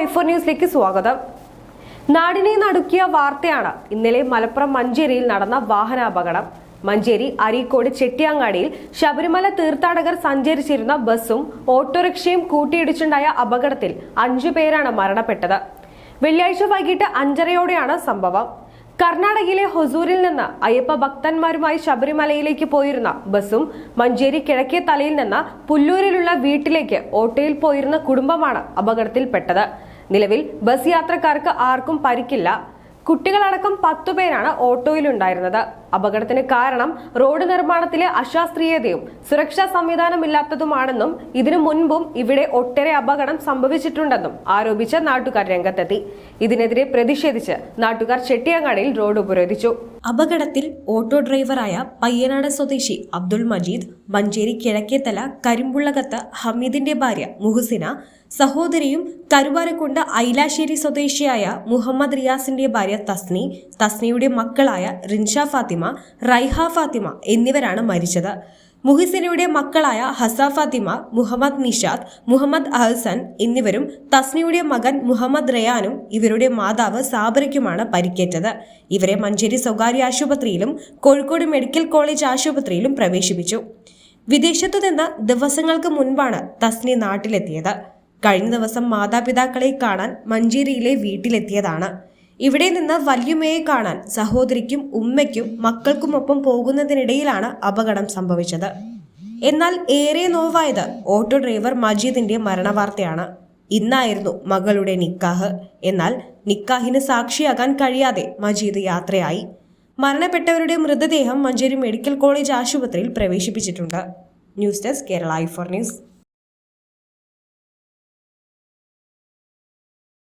IPhone ന്യൂസിലേക്ക് സ്വാഗതം. നാടിനെ നടുക്കിയ വാർത്തയാണ് ഇന്നലെ മലപ്പുറം മഞ്ചേരിയിൽ നടന്ന വാഹനാപകടം. മഞ്ചേരി അരീക്കോട് ചെട്ടിയാങ്ങാടിയിൽ ശബരിമല തീർത്ഥാടകർ സഞ്ചരിച്ചിരുന്ന ബസ്സും ഓട്ടോറിക്ഷയും കൂട്ടിയിടിച്ചുണ്ടായ അപകടത്തിൽ അഞ്ചു പേരാണ് മരണപ്പെട്ടത്. വെള്ളിയാഴ്ച വൈകിട്ട് അഞ്ചരയോടെയാണ് സംഭവം. കർണാടകയിലെ ഹൊസൂരിൽ നിന്ന് അയ്യപ്പ ഭക്തന്മാരുമായി ശബരിമലയിലേക്ക് പോയിരുന്ന ബസ്സും മഞ്ചേരി കിഴക്കേ തലയിൽ നിന്ന് പുല്ലൂരിലുള്ള വീട്ടിലേക്ക് ഓട്ടോയിൽ പോയിരുന്ന കുടുംബമാണ് അപകടത്തിൽപ്പെട്ടത്. നിലവിൽ ബസ് യാത്രക്കാർക്ക് ആർക്കും പരിക്കില്ല. കുട്ടികളടക്കം പത്തുപേരാണ് ഓട്ടോയിലുണ്ടായിരുന്നത്. അപകടത്തിന് കാരണം റോഡ് നിർമ്മാണത്തിലെ അശാസ്ത്രീയതയും സുരക്ഷാ സംവിധാനമില്ലാത്തതുമാണെന്നും ഇതിനു മുൻപും ഇവിടെ ഒട്ടേറെ അപകടം സംഭവിച്ചിട്ടുണ്ടെന്നും ആരോപിച്ച് നാട്ടുകാർ രംഗത്തെത്തി. ഇതിനെതിരെ പ്രതിഷേധിച്ച് നാട്ടുകാർ ചെട്ടിയങ്ങാടിയിൽ റോഡ് ഉപരോധിച്ചു. അപകടത്തിൽ ഓട്ടോ ഡ്രൈവറായ പയ്യനാട് സ്വദേശി അബ്ദുൾ മജീദ് മഞ്ചേരി കിഴക്കേത്തല കരിമ്പുള്ളകത്ത് ഹമീദിന്റെ ഭാര്യ മുഹുസിന സഹോദരിയും കരുവാരക്കുണ്ട് ഐലാശ്ശേരി സ്വദേശിയായ മുഹമ്മദ് റിയാസിന്റെ ഭാര്യ തസ്നി തസ്നിയുടെ മക്കളായ റിൻഷ ഫാത്തിമ റൈഹ ഫാത്തിമ എന്നിവരാണ് മരിച്ചത്. മുഹിസിനയുടെ മക്കളായ ഹസ ഫാത്തിമ മുഹമ്മദ് നിഷാദ് മുഹമ്മദ് അഹ്സൻ എന്നിവരും തസ്നിയുടെ മകൻ മുഹമ്മദ് റയാനും ഇവരുടെ മാതാവ് സാബറയ്ക്കുമാണ് പരിക്കേറ്റത്. ഇവരെ മഞ്ചേരി സ്വകാര്യ ആശുപത്രിയിലും കോഴിക്കോട് മെഡിക്കൽ കോളേജ് ആശുപത്രിയിലും പ്രവേശിപ്പിച്ചു. വിദേശത്തു നിന്ന് ദിവസങ്ങൾക്ക് മുൻപാണ് തസ്നി നാട്ടിലെത്തിയത്. കഴിഞ്ഞ ദിവസം മാതാപിതാക്കളെ കാണാൻ മഞ്ചേരിയിലെ വീട്ടിലെത്തിയതാണ്. ഇവിടെ നിന്ന് വല്യുമ്മയെ കാണാൻ സഹോദരിക്കും ഉമ്മയ്ക്കും മക്കൾക്കുമൊപ്പം പോകുന്നതിനിടയിലാണ് അപകടം സംഭവിച്ചത്. എന്നാൽ ഏറെ നോവായത് ഓട്ടോ ഡ്രൈവർ മജീദിന്റെ മരണവാർത്തയാണ്. ഇന്നായിരുന്നു മകളുടെ നിക്കാഹ്. എന്നാൽ നിക്കാഹിന് സാക്ഷിയാകാൻ കഴിയാതെ മജീദ് യാത്രയായി. മരണപ്പെട്ടവരുടെ മൃതദേഹം മഞ്ചേരി മെഡിക്കൽ കോളേജ് ആശുപത്രിയിൽ പ്രവേശിപ്പിച്ചിട്ടുണ്ട്. News desk Kerala I four news.